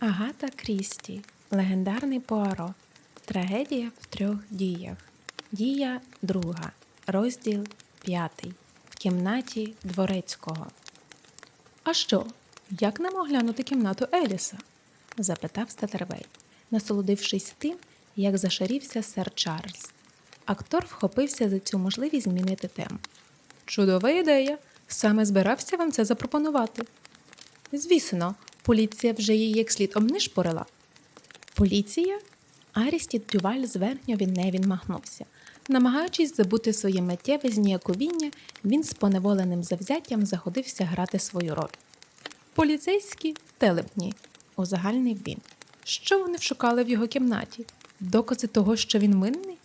Агата Крісті. Легендарний Пуаро. Трагедія в трьох діях. Дія друга. Розділ п'ятий. В кімнаті дворецького. А що? Як нам оглянути кімнату Еліса? запитав Статервей, насолодившись тим, як зашарівся сер Чарльз. Актор вхопився за цю можливість змінити тему. Чудова ідея. Саме збирався вам це запропонувати. Звісно, поліція вже її як слід обнишпорила. Поліція? Арістід Дюваль зверхньо від неї відмахнувся. Намагаючись забути своє миттєве зніяковіння, він з поневоленим завзяттям заходився грати свою роль. Поліцейські телепні, узагальнив він. Що вони вшукали в його кімнаті? Докази того, що він винний?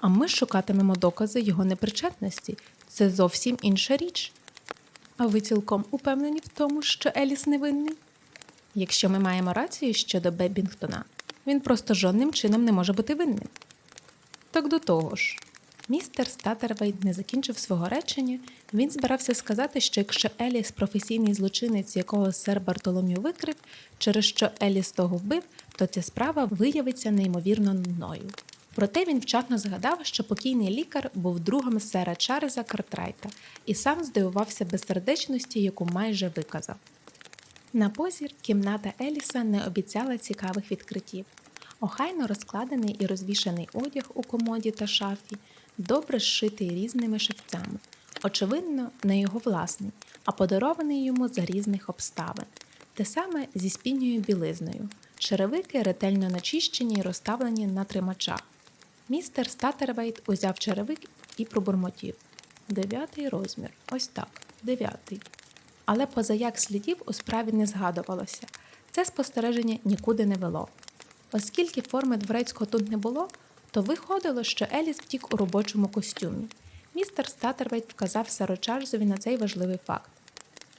А ми шукатимемо докази його непричетності. Це зовсім інша річ. А ви цілком упевнені в тому, що Еліс невинний? Якщо ми маємо рацію щодо Бебінгтона, він просто жодним чином не може бути винним. Так до того ж, містер Статервейт не закінчив свого речення. Він збирався сказати, що якщо Еліс професійний злочинець, якого сер Бартолом'ю викрив, через що Еліс того вбив, то ця справа виявиться неймовірно нудною. Проте він вчасно згадав, що покійний лікар був другом сера Чарльза Картрайта і сам здивувався безсердечності, яку майже виказав. На позір кімната Еліса не обіцяла цікавих відкриттів. Охайно розкладений і розвішаний одяг у комоді та шафі, добре зшитий різними шевцями. Очевидно, не його власний, а подарований йому за різних обставин. Те саме зі спільною білизною. Черевики ретельно начищені і розставлені на тримачах. Містер Статервейт узяв черевик і пробурмотів. Дев'ятий розмір. Ось так, дев'ятий. Але позаяк слідів у справі не згадувалося. Це спостереження нікуди не вело. Оскільки форми дворецького тут не було, то виходило, що Еліс втік у робочому костюмі. Містер Статервейт вказав Сару Чарльзові на цей важливий факт.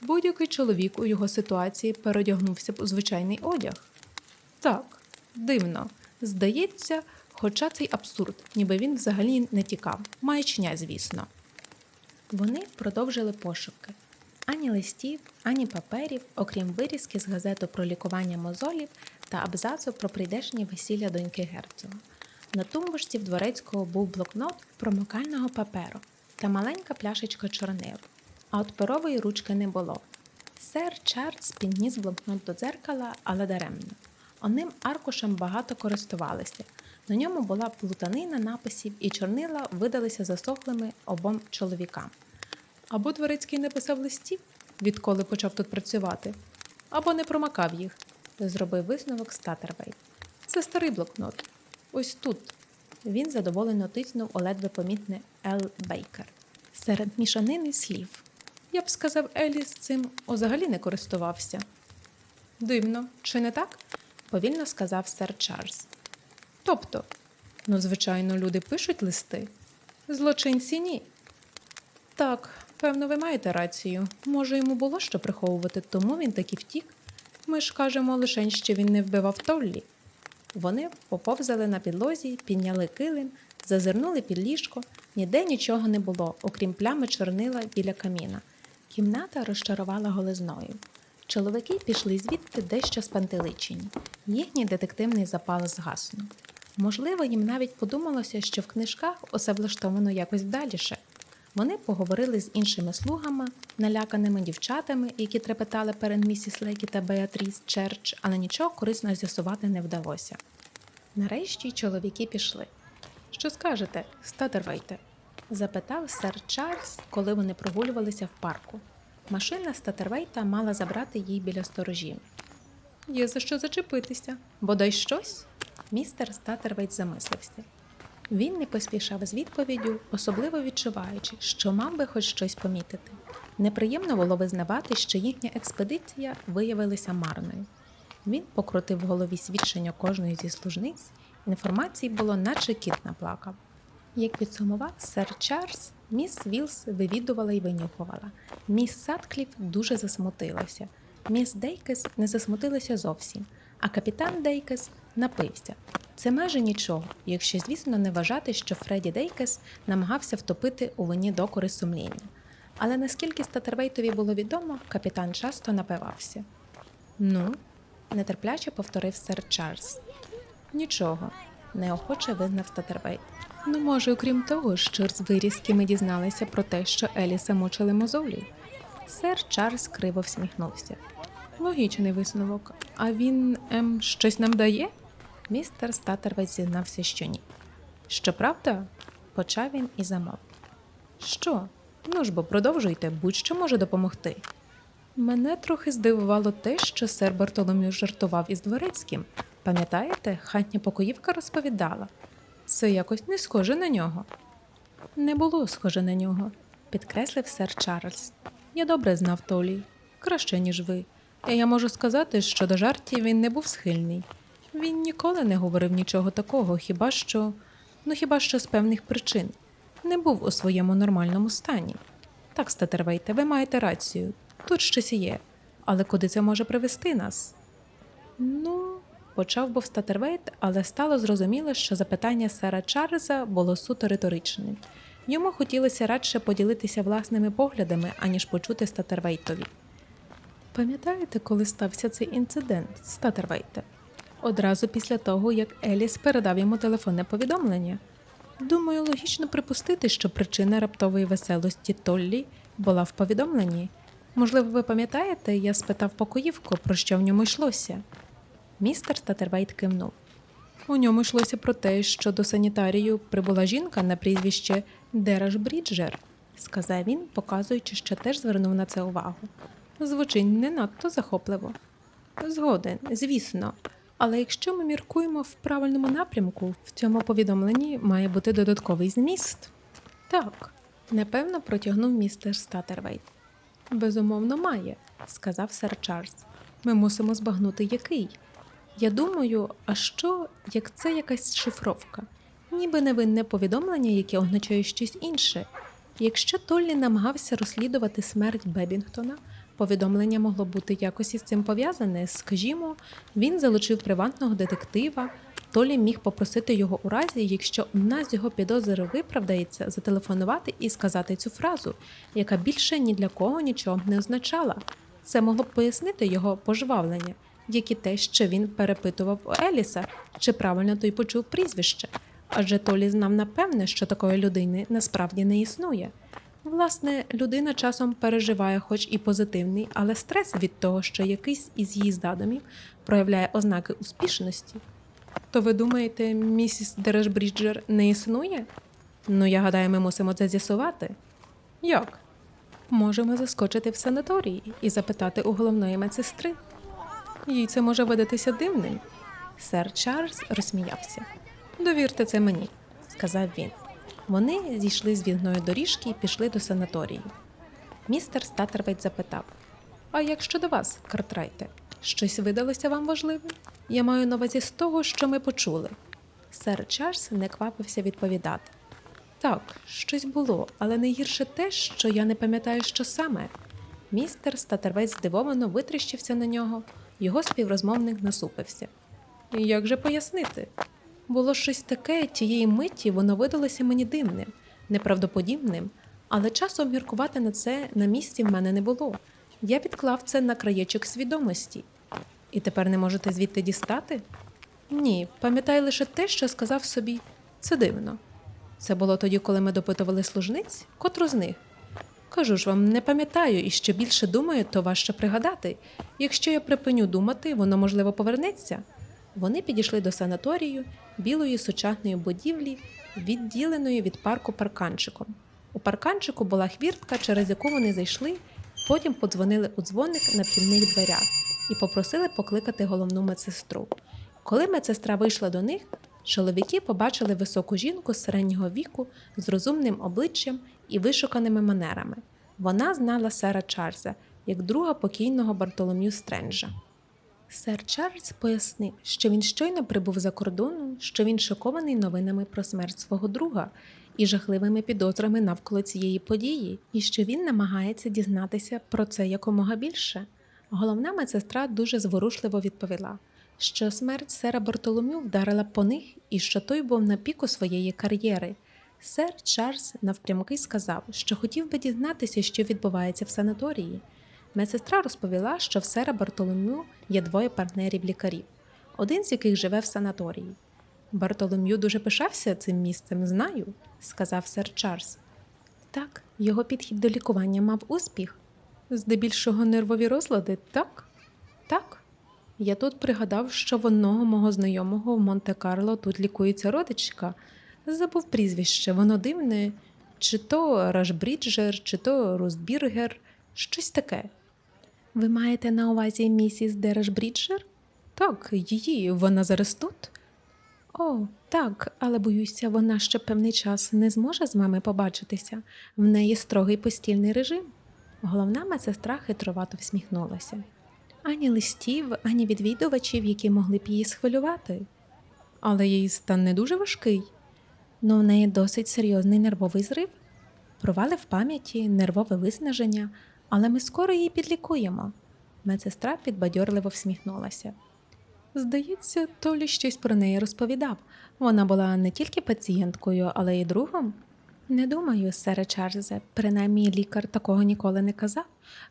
Будь-який чоловік у його ситуації переодягнувся б у звичайний одяг. Так, дивно. Здається, хоча цей абсурд, ніби він взагалі не тікав. Маячня, звісно. Вони продовжили пошуки. Ані листів, ані паперів, окрім вирізки з газету про лікування мозолів та абзацу про прийдешнє весілля доньки герцога. На тумбочці в дворецького був блокнот промокального паперу та маленька пляшечка чорнил, а от перової ручки не було. Сер Чарльз підніс блокнот до дзеркала, але даремно. Оним аркушем багато користувалися. На ньому була плутанина написів, і чорнила видалися засохлими обом чоловікам. Або дворецький не писав листів, відколи почав тут працювати, або не промакав їх, зробив висновок Статервейт. Це старий блокнот. Ось тут. Він задоволено тиснув у ледве помітне Ел Бейкер. Серед мішанини слів. Я б сказав, Еліс цим взагалі не користувався. Дивно, чи не так? повільно сказав сер Чарльз. Тобто, ну, звичайно, люди пишуть листи. Злочинці ні. Так, певно, ви маєте рацію. Може, йому було що приховувати, тому він таки втік. Ми ж кажемо лише, що він не вбивав Толлі. Вони поповзали на підлозі, підняли килим, зазирнули під ліжко. Ніде нічого не було, окрім плями чорнила біля каміна. Кімната розчарувала голизною. Чоловіки пішли звідти дещо спантеличені. Їхній детективний запал згаснув. Можливо, їм навіть подумалося, що в книжках усе влаштовано якось вдаліше. Вони поговорили з іншими слугами, наляканими дівчатами, які трепетали перед місіс Лейкі та Беатріс Черч, але нічого корисного з'ясувати не вдалося. Нарешті чоловіки пішли. Що скажете, Статервейте? запитав сер Чарльз, коли вони прогулювалися в парку. Машина Статервейта мала забрати їй біля сторожів. Є за що зачепитися. Бодай щось? Містер Статервейт замислився. Він не поспішав з відповіддю, особливо відчуваючи, що мав би хоч щось помітити. Неприємно було визнавати, що їхня експедиція виявилася марною. Він покрутив в голові свідчення кожної зі служниць, інформації було, наче кіт наплакав. Як підсумував сер Чарльз, міс Вілс вивідувала і винюхувала. Міс Садкліф дуже засмутилася. Міс Дейкес не засмутилася зовсім, а капітан Дейкес напився. Це майже нічого, якщо, звісно, не вважати, що Фредді Дейкес намагався втопити у вині докори сумління. Але наскільки Статервейтові було відомо, капітан часто напивався. Ну, нетерпляче повторив сер Чарльз. Нічого, неохоче визнав Статервейт. Ну, може, окрім того, що з вирізки ми дізналися про те, що Еліса мучили мозолі. Сер Чарльз криво всміхнувся. Логічний висновок. А він ем, щось нам дає? Містер Статервейт зізнався, що ні. Щоправда, почав він і замовк. Що? Ну ж бо продовжуйте, будь-що може допомогти. Мене трохи здивувало те, що сер Бартоломю жартував із дворецьким. Пам'ятаєте, хатня покоївка розповідала. Це якось не схоже на нього. Не було схоже на нього, підкреслив сер Чарльз. Я добре знав Толі, краще, ніж ви. І я можу сказати, що до жартів він не був схильний. Він ніколи не говорив нічого такого, хіба що, ну хіба що з певних причин, не був у своєму нормальному стані. Так, Статервейте, ви маєте рацію. Тут щось є. Але куди це може привести нас? Ну, почав був Статервейт, але стало зрозуміло, що запитання сера Чарльза було суто риторичним. Йому хотілося радше поділитися власними поглядами, аніж почути Статервейтові. Пам'ятаєте, коли стався цей інцидент, Статервейте? Одразу після того, як Еліс передав йому телефонне повідомлення. Думаю, логічно припустити, що причина раптової веселості Толлі була в повідомленні. Можливо, ви пам'ятаєте, я спитав покоївку, про що в ньому йшлося. Містер Статервейт кивнув. У ньому йшлося про те, що до санітарію прибула жінка на прізвище Дераш Бріджер, сказав він, показуючи, що теж звернув на це увагу. Звучить не надто захопливо. Згоден, звісно. Але якщо ми міркуємо в правильному напрямку, в цьому повідомленні має бути додатковий зміст. Так, непевно протягнув містер Статервейт. Безумовно, має, сказав сер Чарльз. Ми мусимо збагнути який. Я думаю, а що, як це якась шифровка? Ніби невинне повідомлення, яке означає щось інше. Якщо Толлі намагався розслідувати смерть Бебінгтона, повідомлення могло бути якось із цим пов'язане. Скажімо, він залучив приватного детектива. Толі міг попросити його у разі, якщо одна з його підозр виправдається, зателефонувати і сказати цю фразу, яка більше ні для кого нічого не означала. Це могло б пояснити його пожвавлення, як і те, що він перепитував у Еліса, чи правильно той почув прізвище. Адже Толі знав напевне, що такої людини насправді не існує. Власне, людина часом переживає, хоч і позитивний, але стрес від того, що якийсь із її здадомів проявляє ознаки успішності. То ви думаєте, місіс Дерешбріджер не існує? Ну, я гадаю, ми мусимо це з'ясувати. Як? Можемо заскочити в санаторій і запитати у головної медсестри. Їй це може видатися дивним. Сер Чарльз розсміявся. Довірте це мені, сказав він. Вони зійшли з вігної доріжки і пішли до санаторії. Містер Статервейт запитав: А як щодо вас, Картрайте? Щось видалося вам важливим? Я маю на увазі з того, що ми почули. Сер Чарльз не квапився відповідати. Так, щось було, але найгірше те, що я не пам'ятаю, що саме. Містер Статервейт здивовано витріщився на нього, його співрозмовник насупився. Як же пояснити? Було щось таке, тієї миті воно видалося мені дивним, неправдоподібним, але часу обміркувати на це на місці в мене не було. Я відклав це на краєчок свідомості. І тепер не можете звідти дістати? Ні, пам'ятаю лише те, що сказав собі це дивно. Це було тоді, коли ми допитували служниць, котру з них. Кажу ж вам, не пам'ятаю і що більше думаю, то важче пригадати. Якщо я припиню думати, воно можливо повернеться. Вони підійшли до санаторію білої сучасної будівлі, відділеної від парку парканчиком. У парканчику була хвіртка, через яку вони зайшли, потім подзвонили у дзвоник на вхідних дверях і попросили покликати головну медсестру. Коли медсестра вийшла до них, чоловіки побачили високу жінку з середнього віку з розумним обличчям і вишуканими манерами. Вона знала сера Чарльза як друга покійного Бартолом'ю Стренджа. Сер Чарльз пояснив, що він щойно прибув за кордону, що він шокований новинами про смерть свого друга і жахливими підозрами навколо цієї події, і що він намагається дізнатися про це якомога більше. Головна медсестра дуже зворушливо відповіла, що смерть сера Бартоломю вдарила по них і що той був на піку своєї кар'єри. Сер Чарльз навпрямки сказав, що хотів би дізнатися, що відбувається в санаторії. Медсестра розповіла, що в сера Бартоломю є двоє партнерів лікарів, один з яких живе в санаторії. Бартолом'ю дуже пишався цим місцем, знаю, сказав сер Чарльз. Так, його підхід до лікування мав успіх. Здебільшого нервові розлади, так? Так. Я тут пригадав, що в одного мого знайомого в Монте-Карло тут лікується родичка. Забув прізвище, воно дивне, чи то Рашбріджер, чи то Рустбіргер, щось таке. Ви маєте на увазі місіс Дерашбріджер? Так, її, вона зараз тут. О, так, але боюся, вона ще певний час не зможе з вами побачитися. В неї строгий постільний режим. Головна медсестра хитровато всміхнулася. Ані листів, ані відвідувачів, які могли б її схвилювати. Але її стан не дуже важкий. Ну, в неї досить серйозний нервовий зрив, провали в пам'яті, нервове виснаження, але ми скоро її підлікуємо. Медсестра підбадьорливо всміхнулася. Здається, Толі щось про неї розповідав. Вона була не тільки пацієнткою, але й другом. Не думаю, сере Чарльзе, принаймні лікар такого ніколи не казав.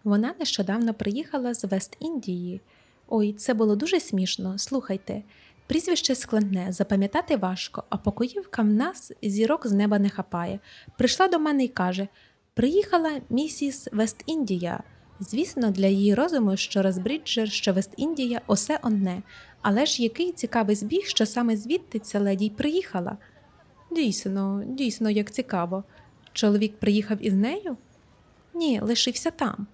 Вона нещодавно приїхала з Вест-Індії. Ой, це було дуже смішно. Слухайте, прізвище складне, запам'ятати важко, а покоївка в нас зірок з неба не хапає. Прийшла до мене і каже: Приїхала місіс Вест-Індія. Звісно, для її розуму, що Розбріджер, що Вест-Індія усе одне. Але ж який цікавий збіг, що саме звідти ця леді й приїхала. Дійсно, дійсно, як цікаво. Чоловік приїхав із нею? Ні, лишився там.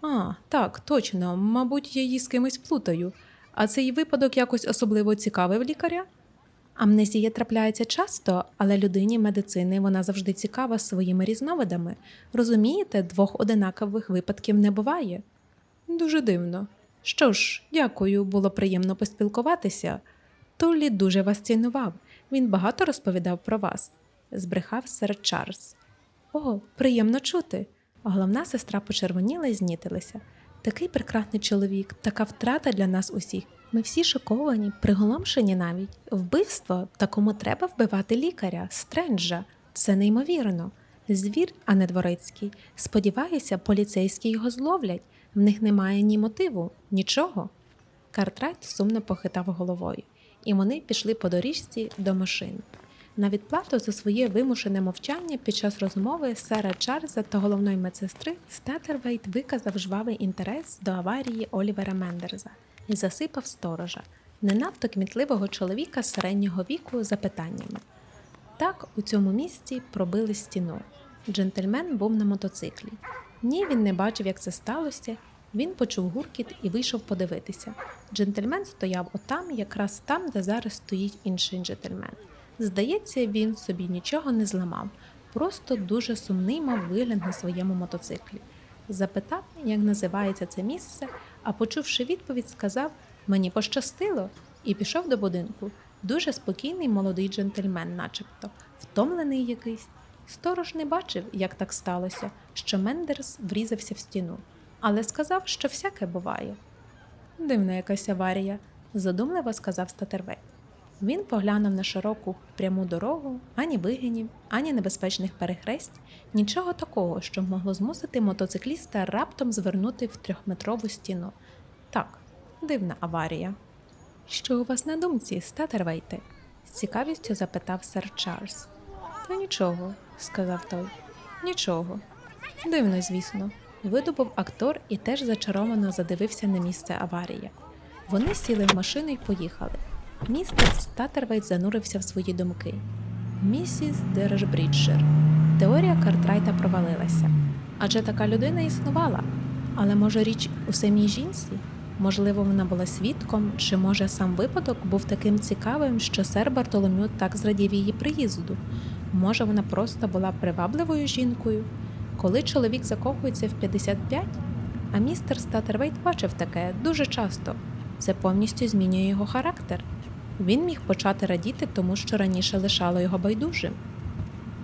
А, так, точно, мабуть, я її з кимось плутаю. А цей випадок якось особливо цікавив лікаря? Амнезія трапляється часто, але людині медицини вона завжди цікава своїми різновидами. Розумієте, двох одинакових випадків не буває. Дуже дивно. Що ж, дякую, було приємно поспілкуватися. Толлі дуже вас цінував. Він багато розповідав про вас, збрехав сер Чарльз. О, приємно чути. Головна сестра почервоніла і знітилася. Такий прекрасний чоловік, така втрата для нас усіх. Ми всі шоковані, приголомшені навіть. Вбивство такому треба вбивати лікаря, стренджа. Це неймовірно. Звір, а не дворецький. Сподіваюся, поліцейські його зловлять. В них немає ні мотиву, нічого. Картрайт сумно похитав головою, і вони пішли по доріжці до машин. На відплату за своє вимушене мовчання під час розмови сера Чарльза та головної медсестри Статервейт виказав жвавий інтерес до аварії Олівера Мендерза і засипав сторожа, не надто кмітливого чоловіка середнього віку запитаннями. Так у цьому місці пробили стіну. Джентльмен був на мотоциклі. Ні, він не бачив, як це сталося. Він почув гуркіт і вийшов подивитися. Джентльмен стояв отам, якраз там, де зараз стоїть інший джентльмен. Здається, він собі нічого не зламав, просто дуже сумний мав вигляд на своєму мотоциклі. Запитав, як називається це місце, а почувши відповідь, сказав Мені пощастило, і пішов до будинку. Дуже спокійний молодий джентльмен, начебто, втомлений якийсь. Сторож не бачив, як так сталося, що Мендерс врізався в стіну, але сказав, що всяке буває. Дивна якась аварія, задумливо сказав Статервей. Він поглянув на широку пряму дорогу, ані вигинів, ані небезпечних перехресть, нічого такого, що могло змусити мотоцикліста раптом звернути в трьохметрову стіну. Так, дивна аварія. Що у вас на думці, Статервейте? з цікавістю запитав сер Чарльз. Та нічого, сказав той. Нічого. Дивно, звісно. Видобув актор і теж зачаровано задивився на місце аварії. Вони сіли в машину і поїхали. Містер Статервейт занурився в свої думки. Місіс Дерешбріджер. Теорія Картрайта провалилася. Адже така людина існувала. Але може річ у самій жінці? Можливо, вона була свідком, чи може сам випадок був таким цікавим, що сер Бартоломю так зрадів її приїзду. Може, вона просто була привабливою жінкою. Коли чоловік закохується в 55, а містер Статервейт бачив таке дуже часто. Це повністю змінює його характер. Він міг почати радіти, тому що раніше лишало його байдужим.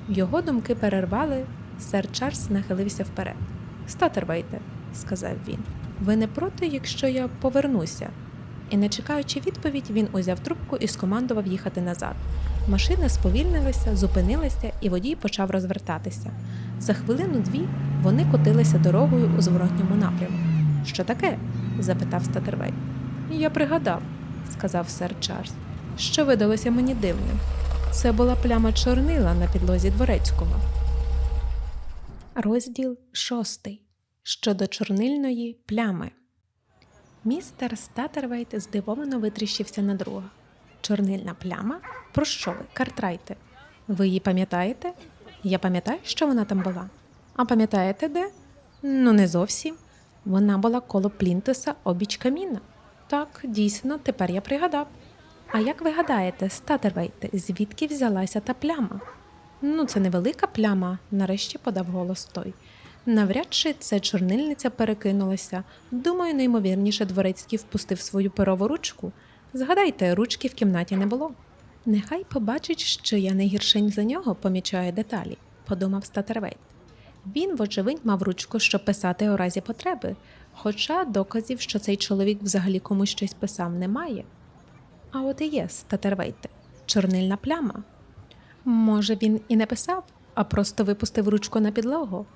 Його думки перервали, сер Чарльз нахилився вперед. Статервейте, сказав він, ви не проти, якщо я повернуся? І, не чекаючи відповідь, він узяв трубку і скомандував їхати назад. Машина сповільнилася, зупинилася, і водій почав розвертатися. За хвилину-дві вони котилися дорогою у зворотньому напрямку. Що таке? запитав Статервей. Я пригадав, сказав сер Чарльз, що видалося мені дивним. Це була пляма чорнила на підлозі дворецького. Розділ шостий. Щодо чорнильної плями. Містер Статервейт здивовано витріщився на друга. Чорнильна пляма? Про що ви, Картрайте? Ви її пам'ятаєте? Я пам'ятаю, що вона там була. А пам'ятаєте де? Ну, не зовсім. Вона була коло плінтуса обіч каміна. Так, дійсно, тепер я пригадав. А як ви гадаєте, Статервейте, звідки взялася та пляма? Ну, це невелика пляма, нарешті подав голос той. Навряд чи це чорнильниця перекинулася. Думаю, неймовірніше дворецький впустив свою перову ручку. Згадайте, ручки в кімнаті не було. Нехай побачить, що я не гіршень за нього помічаю деталі, подумав Статервейт. Він, вочевидь, мав ручку, щоб писати у разі потреби, хоча доказів, що цей чоловік взагалі комусь щось писав, немає. А от і є Статервейте, чорнильна пляма. Може, він і не писав, а просто випустив ручку на підлогу.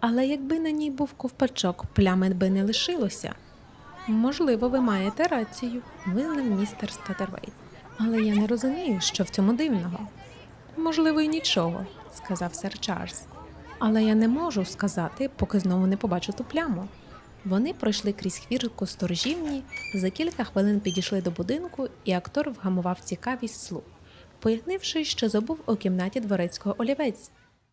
Але якби на ній був ковпачок, плями би не лишилося. Можливо, ви маєте рацію, визнав містер Статервейт. Але я не розумію, що в цьому дивного. Можливо, і нічого, сказав сер Чарльз. Але я не можу сказати, поки знову не побачу ту пляму. Вони пройшли крізь хвірку сторожівні, за кілька хвилин підійшли до будинку, і актор вгамував цікавість слух, пояснивши, що забув у кімнаті дворецького олівець.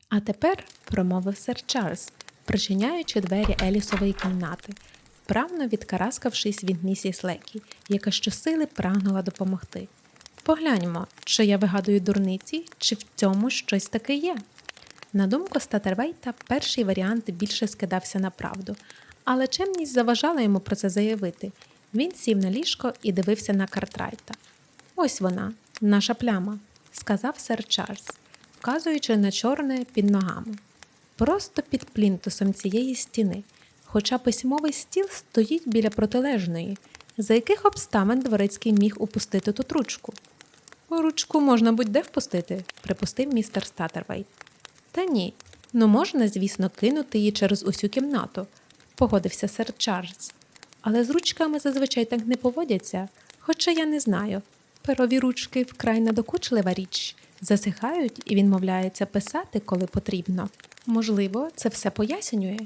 А тепер, промовив сер Чарльз, причиняючи двері Елісової кімнати, вправно відкараскавшись від місіс Лекі, яка щосили прагнула допомогти. Погляньмо, чи я вигадую дурниці, чи в цьому щось таке є. На думку Статервейта, перший варіант більше скидався на правду, але чемність заважала йому про це заявити. Він сів на ліжко і дивився на Картрайта. Ось вона, наша пляма, сказав сер Чарльз, вказуючи на чорне під ногами. Просто під плінтусом цієї стіни, хоча письмовий стіл стоїть біля протилежної, за яких обставин дворецький міг упустити тут ручку. Ручку можна будь-де впустити, припустив містер Статервейт. Та ні, ну можна, звісно, кинути її через усю кімнату, погодився сер Чарльз. Але з ручками зазвичай так не поводяться, хоча я не знаю. Перові ручки вкрай надокучлива річ, засихають і він мовляється писати, коли потрібно. Можливо, це все пояснює.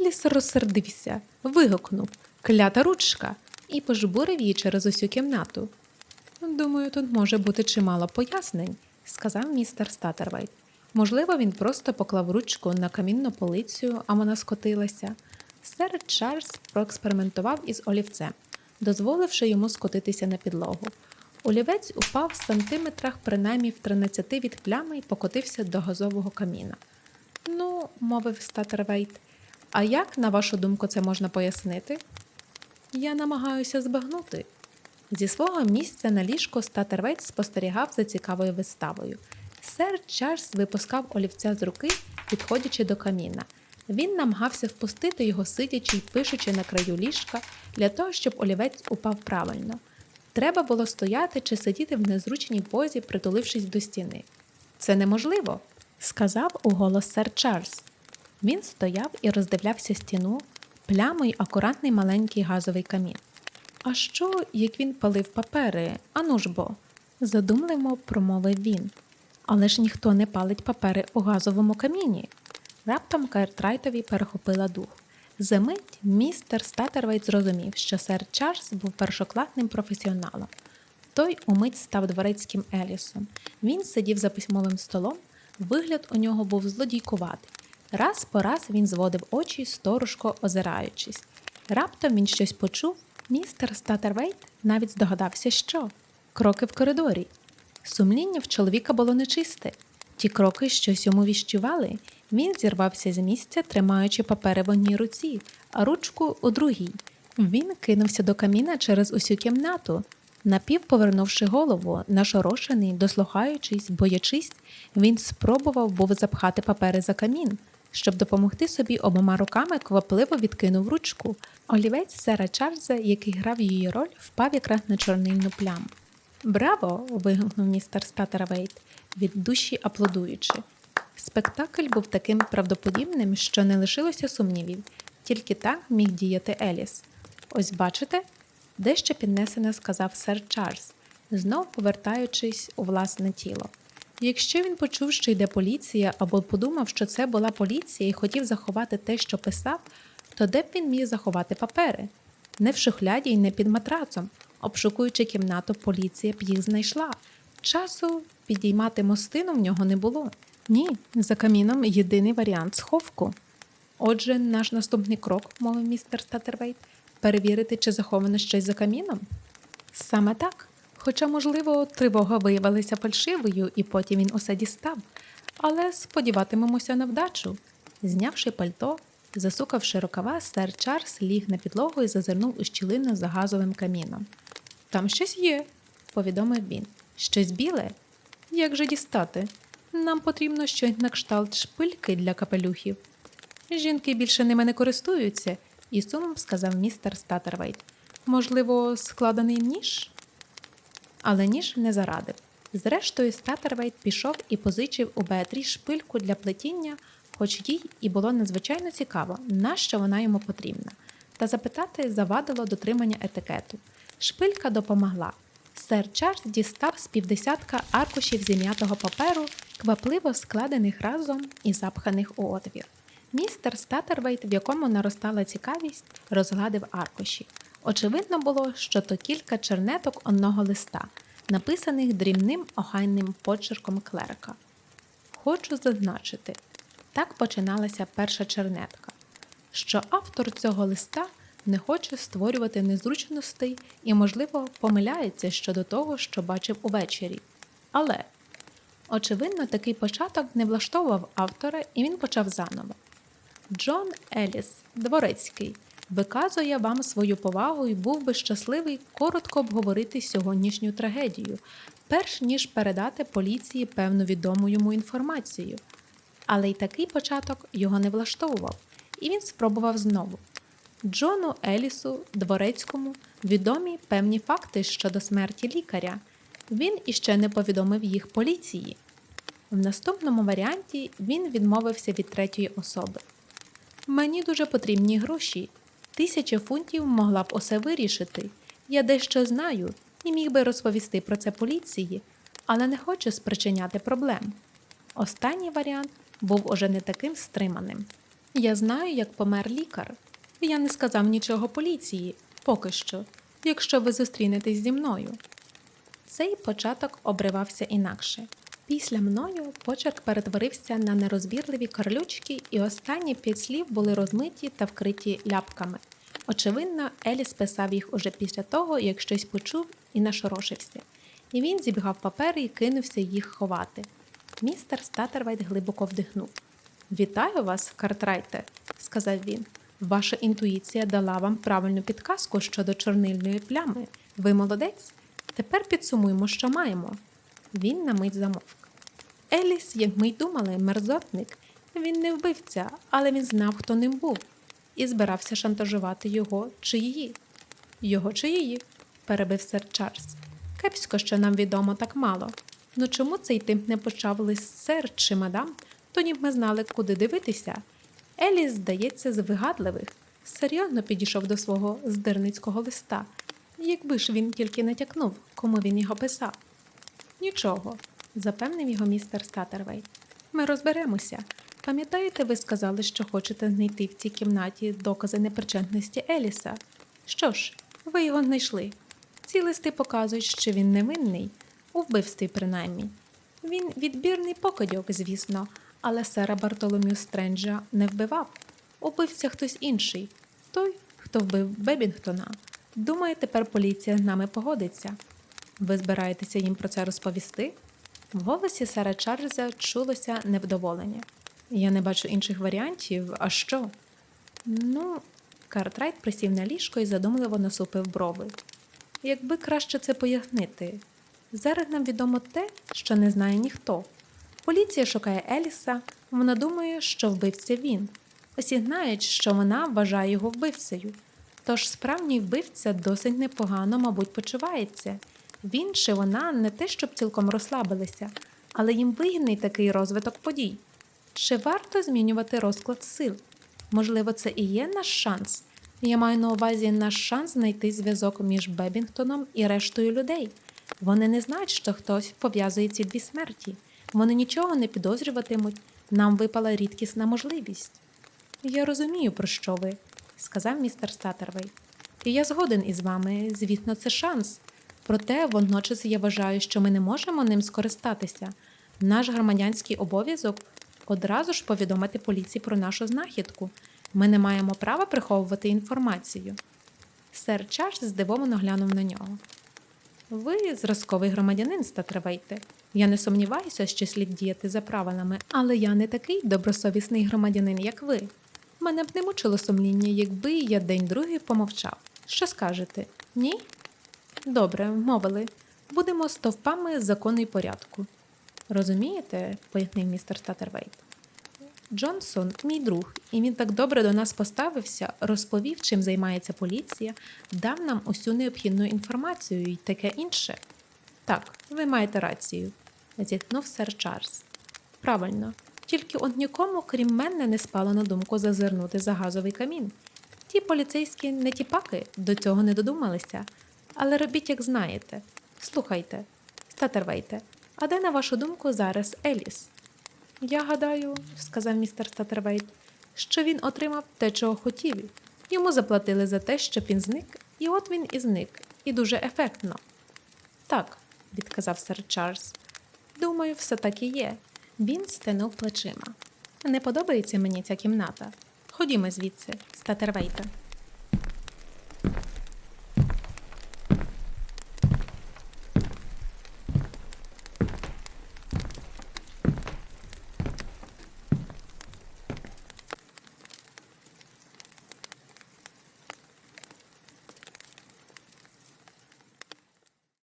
Еліс розсердився, вигукнув клята ручка і пожбурив її через усю кімнату. Думаю, тут може бути чимало пояснень, сказав містер Статервейт. Можливо, він просто поклав ручку на камінну полицю, а вона скотилася. Сер Чарльз проекспериментував із олівцем, дозволивши йому скотитися на підлогу. Олівець упав в сантиметрах принаймні в 13 від плями і покотився до газового каміна. Ну, мовив Статервейт, а як, на вашу думку, це можна пояснити? Я намагаюся збагнути. Зі свого місця на ліжку Статервейт спостерігав за цікавою виставою. Сер Чарльз випускав олівця з руки, підходячи до каміна. Він намагався впустити його, сидячи й пишучи на краю ліжка, для того, щоб олівець упав правильно. Треба було стояти чи сидіти в незручній позі, притулившись до стіни. Це неможливо, сказав уголос сер Чарльз. Він стояв і роздивлявся стіну, пляму й акуратний маленький газовий камін. А що, як він палив папери? Ану ж бо, задумливо промовив він. Але ж ніхто не палить папери у газовому каміні. Раптом Картрайтові перехопила дух. Замить містер Статервейт зрозумів, що сер Чарльз був першокласним професіоналом. Той умить став дворецьким Елісом. Він сидів за письмовим столом, вигляд у нього був злодійкуватий. Раз по раз він зводив очі, сторожко озираючись. Раптом він щось почув. Містер Статервейт навіть здогадався, що кроки в коридорі. Сумління в чоловіка було нечисте. Ті кроки щось йому віщували. Він зірвався з місця, тримаючи папери в одній руці, а ручку у другій. Він кинувся до каміна через усю кімнату. Напів повернувши голову, нашорошений, дослухаючись, боячись, він спробував був запхати папери за камін. Щоб допомогти собі обома руками, квапливо відкинув ручку. Олівець сера Чарльза, який грав її роль, впав якраз на чорнильну пляму. Браво! вигукнув містер Статервейт, від душі аплодуючи. Спектакль був таким правдоподібним, що не лишилося сумнівів. Тільки так міг діяти Еліс. Ось бачите, дещо піднесено сказав сер Чарльз, знов повертаючись у власне тіло. Якщо він почув, що йде поліція, або подумав, що це була поліція і хотів заховати те, що писав, то де б він міг заховати папери? Не в шухляді і не під матрацом. Обшукуючи кімнату, поліція б їх знайшла. Часу підіймати мостину в нього не було. Ні, за каміном єдиний варіант сховку. Отже, наш наступний крок, мовив містер Статервейт, перевірити, чи заховано щось за каміном. Саме так. Хоча, можливо, тривога виявилася фальшивою, і потім він усе дістав. Але сподіватимемося на вдачу. Знявши пальто, засукавши рукава, сер Чарльз ліг на підлогу і зазирнув у щілину за газовим каміном. Там щось є, повідомив він. Щось біле? Як же дістати? Нам потрібно щось на кшталт шпильки для капелюхів. Жінки більше ними не користуються, і сумом сказав містер Статервейт. Можливо, складений ніж? Але ніж не зарадив. Зрештою, Статервейт пішов і позичив у Беатрі шпильку для плетіння, хоч їй і було надзвичайно цікаво, нащо вона йому потрібна. Та запитати завадило дотримання етикету. Шпилька допомогла. Сер Чарльз дістав з півдесятка аркушів зім'ятого паперу, квапливо складених разом і запханих у отвір. Містер Статервейт, в якому наростала цікавість, розгладив аркуші. Очевидно було, що то кілька чернеток одного листа, написаних дрібним охайним почерком клерика. Хочу зазначити, так починалася перша чернетка, що автор цього листа не хоче створювати незручностей і, можливо, помиляється щодо того, що бачив увечері. Але, очевидно, такий початок не влаштовував автора, і він почав заново. Джон Еліс, дворецький, виказує вам свою повагу і був би щасливий коротко обговорити сьогоднішню трагедію, перш ніж передати поліції певну відому йому інформацію. Але й такий початок його не влаштовував, і він спробував знову. Джону Елісу, дворецькому, відомі певні факти щодо смерті лікаря. Він іще не повідомив їх поліції. В наступному варіанті він відмовився від третьої особи. Мені дуже потрібні гроші. Тисяча фунтів могла б усе вирішити. Я дещо знаю і міг би розповісти про це поліції, але не хочу спричиняти проблем. Останній варіант був уже не таким стриманим. Я знаю, як помер лікар. Я не сказав нічого поліції, поки що, якщо ви зустрінетесь зі мною. Цей початок обривався інакше. Після мною почерк перетворився на нерозбірливі карлючки, і останні п'ять слів були розмиті та вкриті ляпками. Очевидно, Еліс писав їх уже після того, як щось почув і нашорошився. І він зібгав папери і кинувся їх ховати. Містер Статервайт глибоко вдихнув. Вітаю вас, Картрайте, сказав він. Ваша інтуїція дала вам правильну підказку щодо чорнильної плями. Ви молодець? Тепер підсумуємо, що маємо. Він на мить замовк. Еліс, як ми й думали, мерзотник. Він не вбивця, але він знав, хто ним був, і збирався шантажувати його чи її. Його чи її, перебив сер Чарльз. Кепсько, що нам відомо так мало. Ну чому цей тип не почав лист сер чи мадам? Тоді б ми знали, куди дивитися. Еліс, здається, з серйозно підійшов до свого здирницького листа, якби ж він тільки натякнув, кому він його писав. Нічого, запевнив його містер Статервей. Ми розберемося. Пам'ятаєте, ви сказали, що хочете знайти в цій кімнаті докази непричетності Еліса? Що ж, ви його знайшли. Ці листи показують, що він невинний, у вбивстві принаймні. Він відбірний покидьок, звісно, але сера Бартоломю Стренджа не вбивав. Убився хтось інший, той, хто вбив Бебінгтона. Думаю, тепер поліція з нами погодиться. Ви збираєтеся їм про це розповісти? В голосі сера Чарльза чулося невдоволення. Я не бачу інших варіантів, а що? Ну, Картрайт присів на ліжко і задумливо насупив брови. Якби краще це пояснити. Зараз нам відомо те, що не знає ніхто. Поліція шукає Еліса, вона думає, що вбивця він. Усі знають, що вона вважає його вбивцею. Тож справжній вбивця досить непогано, мабуть, почувається. Він чи вона не те, щоб цілком розслабилися, але їм вигідний такий розвиток подій. Чи варто змінювати розклад сил? Можливо, це і є наш шанс. Я маю на увазі наш шанс знайти зв'язок між Бебінгтоном і рештою людей. Вони не знають, що хтось пов'язує ці дві смерті. Вони нічого не підозрюватимуть. Нам випала рідкісна можливість. Я розумію, про що ви, сказав містер Статервей. І я згоден із вами, звісно, це шанс. Проте водночас я вважаю, що ми не можемо ним скористатися. Наш громадянський обов'язок одразу ж повідомити поліції про нашу знахідку. Ми не маємо права приховувати інформацію. Сер Чарльз здивовано глянув на нього. Ви зразковий громадянин, Статревейте. Я не сумніваюся, що слід діяти за правилами, але я не такий добросовісний громадянин, як ви. Мене б не мучило сумління, якби я день другий помовчав. Що скажете? Ні? Добре, мовили. Будемо стовпами закону і порядку. Розумієте, пояснив містер Статервейт. Джонсон мій друг, і він так добре до нас поставився, розповів, чим займається поліція, дав нам усю необхідну інформацію і таке інше. Так, ви маєте рацію, зітхнув сер Чарльз. Правильно, тільки от нікому, крім мене, не спало на думку зазирнути за газовий камін. Ті поліцейські не тіпаки до цього не додумалися, але робіть, як знаєте. Слухайте, Статервейте, а де, на вашу думку, зараз Еліс? Я гадаю, сказав містер Статервейт, що він отримав те, чого хотів. Йому заплатили за те, щоб він зник, і от він і зник, і дуже ефектно. Так, відказав сер Чарльз. Думаю, все так і є. Він стенув плечима. Не подобається мені ця кімната. Ходімо звідси, Статервейте.